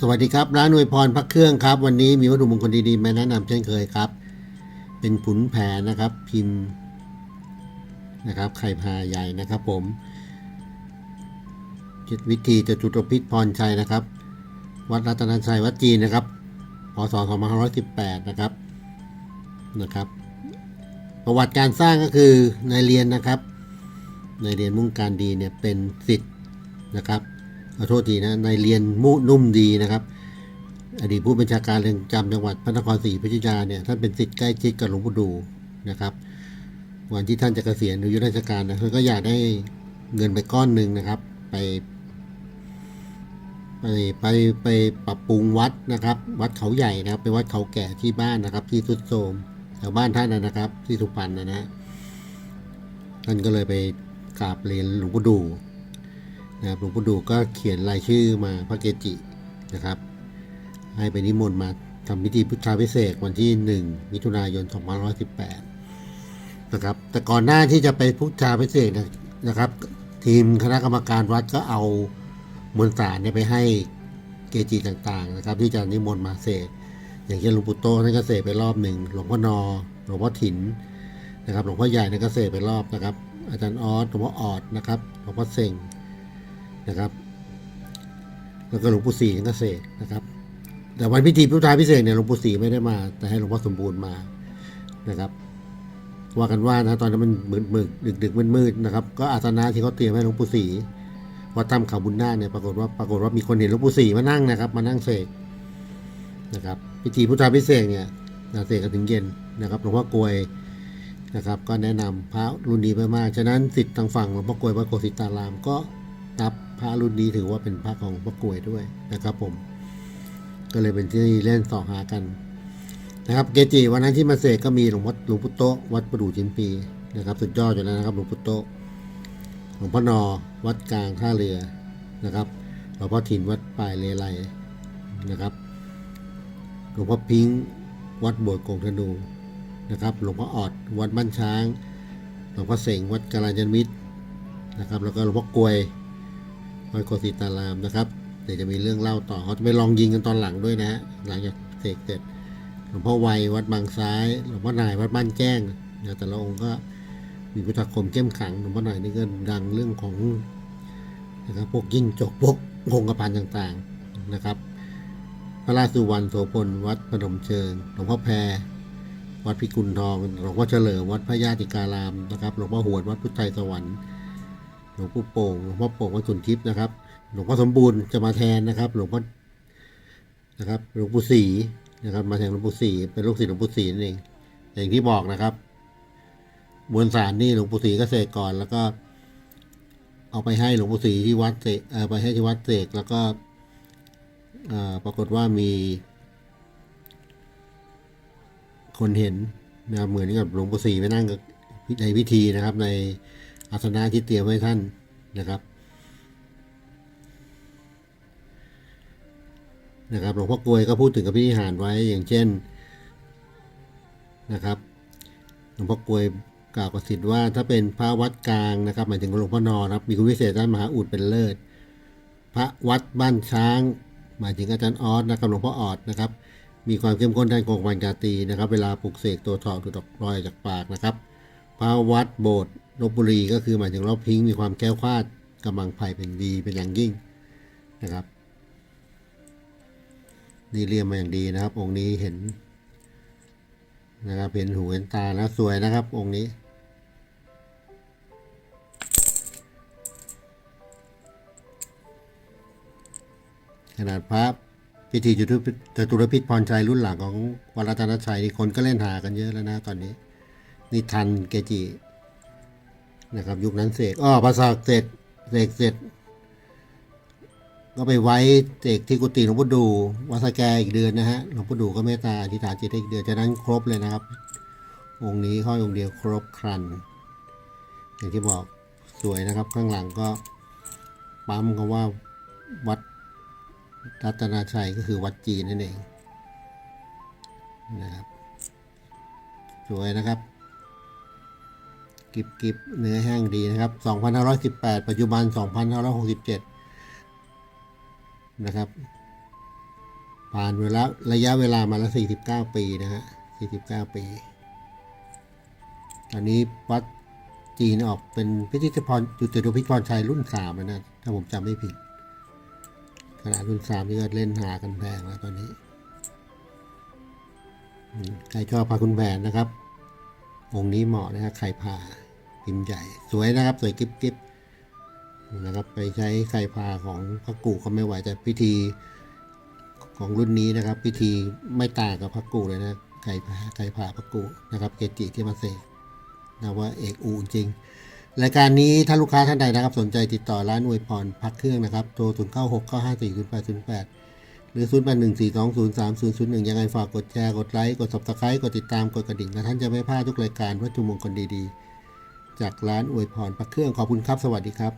สวัสดีครับร้านอวยพรพักเครื่องครับ วันนี้มีวัตถุมงคลดีๆมาแนะนำเช่นเคยครับ เป็นผุนแผนนะครับ พิมพ์นะครับไข่พาใหญ่นะครับ ผมจิตวิธีจตุรพิษพรชัยนะครับ วัดรัตนชัยวัดจีนนะครับพศ2518นะครับนะครับ ประวัติการสร้างก็คือนายเรียนนะครับนายเรียนมุ่งการดีเนี่ยเป็นสิทธิ์นะครับ ขอโทษทีนะนายเรียนมุนุ่มดีนะครับ อดีตผู้บัญชาการเรือนจำจังหวัดพระนครศรีอยุธยาเนี่ยท่านเป็นสิทธิ์ใกล้ชิดกับหลวงปู่ดูนะครับ วันที่ท่านจะเกษียณอายุราชการนะท่านก็อยากได้เงินไปก้อนหนึ่งนะครับ ไป ไปไปไปปรับปรุงวัดนะครับ วัดเขาใหญ่นะครับไปวัดเขาแก่ที่บ้านนะครับ ที่สุดโทรมแถวบ้านท่านนะนะครับ ที่สุพรรณนะนะท่านก็เลยไปกราบเรียนหลวงปู่ดู นะครับหลวงปู่ดูก็เขียนรายชื่อมาพระเกจินะครับ ให้ไปนิมนต์มาทำพิธีพุทธาพิเศษกวันที่ 1 มิถุนายน 2518 นะครับ แต่ก่อนหน้าที่จะไปพุทธาพิเศษกนะนะครับ ทีมคณะกรรมการวัดก็เอามวลสารเนี่ยไปให้เกจิต่างๆนะครับ ที่จะนิมนต์มาเสกอย่างเช่นหลวงปู่โตท่านก็เสกไปรอบหนึ่งหลวงพ่อนอหลวงพ่อถินนะครับ หลวงพ่อใหญ่ท่านก็เสกไปรอบนะครับ อาจารย์ออสหลวงพ่อออดนะครับหลวงพ่อเซ็ง นะครับ แล้วก็หลวงปู่ศรีก็เสกนะครับ แต่วันพิธีพุทธาพิเศษเนี่ยหลวงปู่ศรีไม่ได้มา แต่ให้หลวงพ่อสมบูรณ์มานะครับว่ากันว่านะตอนนั้นมันมืดมืดดึกดึกมืดมืดนะครับ ก็อาสนะที่เขาเตรียมให้หลวงปู่ศรีวัดถ้ำเขาบุญนาเนี่ยปรากฏว่าปรากฏว่ามีคนเห็นหลวงปู่ศรีมานั่งนะครับ มานั่งเสกนะครับ พิธีพุทธาพิเศษเนี่ยเสกกันถึงเย็นนะครับหลวงพ่อกลวยนะครับ ก็แนะนำพระรุ่นนี้ไปมาก ฉะนั้นสิทธิ์ทางฝั่งหลวงพ่อกลวยวัดโกสิตารามก็ พระรุ่นนี้ถือว่าเป็นพระของพระกลวยด้วยนะครับผม ก็เลยเป็นที่เล่นสองหากันนะครับเกจิวันนั้นที่มาเสกก็มีหลวงพ่อหลวงพุโตวัดประดู่จินปีนะครับสุดยอดอยู่แล้วนะครับหลวงพุโตหลวงพ่อนอวัดกลางท่าเรือนะครับหลวงพ่อถิ่นวัดปลายเลไลนะครับหลวงพ่อพิงค์วัดโบสถ์กงธนูนะครับหลวงพ่อออดวัดบ้านช้างหลวงพ่อเสงวัดกาลยันมิตรนะครับแล้วก็หลวงพ่อกลวย วัดโกศิตารามนะครับเดี๋ยวจะมีเรื่องเล่าต่อเขาจะไปลองยิงกันตอนหลังด้วยนะฮะหลังจากเสกเสร็จหลวงพ่อวัยวัดบางซ้ายหลวงพ่อนายวัดบ้านแจ้งนะแต่ละองค์ก็มีพุทธคมเข้มขังหลวงพ่อนายนี่ก็ดังเรื่องของนะครับพวกยิ่งจกพวกคงกระพันต่างๆนะครับ พระราชสุวรรณโสพลวัดพนมเชิงหลวงพ่อแพรวัดพิกุลทองหลวงพ่อเฉลิมวัดพระญาติการามนะครับหลวงพ่อหวนวัดพุทธไทยสวรรค์ หลวงปู่โป่งหลวงพ่อโป่งวัดสุนทิพย์นะครับ หลวงพ่อสมบูรณ์จะมาแทนนะครับ หลวงพ่อนะครับหลวงปู่ศรีนะครับ มาแทนหลวงปู่ศรีเป็นลูกศิษย์หลวงปู่ศรีนั่นเองอย่างที่บอกนะครับ มวลสารนี่หลวงปู่ศรีก็เสกก่อน แล้วก็ เอาไปให้หลวงปู่ศรีที่วัดเสกไปให้ที่วัดเสกแล้วก็ปรากฏว่ามี คนเห็นนะครับเหมือนกับหลวงปู่ศรีไปนั่งในพิธีนะครับ ใน อาสนะที่เตรียมไว้ท่านนะครับนะครับหลวงพ่อกลวยก็พูดถึงกับพิธีหารไว้อย่างเช่นนะครับหลวงพ่อกลวยกล่าวกับสิทธิ์ว่าถ้าเป็นพระวัดกลางนะครับหมายถึงหลวงพ่อนอนครับมีคุณวิเศษด้านมหาอุดเป็นเลิศ พระวัดบ้านช้าง หมายถึงอาจารย์ออสนะครับหลวงพ่อออดนะครับ มีความเข้มข้นด้านกงวันกาตีนะครับ เวลาปลุกเสกตัวถอดดูดออกลอยจากปากนะครับ พระวัดโบสถ์ลบบุรีก็คือหมายถึงรอบพิงมีความแก้วคลาดกำลังไผ่เป็นดีเป็นอย่างยิ่งนะครับนี่เรียมมาอย่างดีนะครับ องค์นี้เห็นนะครับเห็นหูเห็นตาแล้วสวยนะครับ องค์นี้ ขนาดพระพิธีจุตุจตุรพิษพรชัยรุ่นหลังของวัดรัตนชัยนี่คนก็เล่นหากันเยอะแล้วนะตอนนี้ นี่ทันเกจินะครับ ยุคนั้นเสกอ้อภาษาเสร็จเสกเสร็จ ก็ไปไว้เสกที่กุฏิหลวงพ่อดูวัดสแกอีกเดือนนะฮะหลวงพ่อดูก็เมตตาอธิษฐานจิตอีกเดือนจากนั้นครบเลยนะครับ องค์นี้ห้อยองค์เดียวครบครัน อย่างที่บอกสวยนะครับ ข้างหลังก็ปั๊มคำว่าวัดรัตนาชัยก็คือวัดจีนนั่นเองนะครับสวยนะครับ กิบกิบเนื้อแห้งดีนะครับ 2518 ปัจจุบัน 2567 นะครับ ผ่านเวลาระยะเวลามาแล้ว 49 ปีนะฮะ 49 ปี ตอนนี้วัดจีนออกเป็นพิพิธภัณฑ์จุติพิพรชัยรุ่นสามนะ ถ้าผมจำไม่ผิดขนาดรุ่นสามนี่ก็เล่นหากันแพงแล้วตอนนี้ ใครชอบพาคุณแผนนะครับ องค์นี้เหมาะนะครับไข่ผ่า พิมพ์ใหญ่ สวยนะครับ สวยกิ๊บกิ๊บนะครับไปใช้ไข่ผ่าของพระกูก็ไม่ไหวแต่พิธีของรุ่นนี้นะครับ พิธีไม่ต่างกับพระกูเลยนะไข่ผ่าไข่ผ่าพระกูนะครับเกจิที่มาเสกนะว่าเอกอูจริงรายการนี้ถ้าลูกค้าท่านใดนะครับ สนใจติดต่อร้านอวยพรพักเครื่องนะครับโทร0 9 6 9 5 4 0 8 0 8 หรือ 0 8 1 4 2 0 3 0 0 1 ยังไงฝากกดแชร์ กดไลค์ กด subscribe กดติดตาม กดกระดิ่ง และท่านจะไม่พลาดทุกรายการวัตถุมงคลดีๆ จากร้านอวยพรพระเครื่องขอบคุณครับ สวัสดีครับ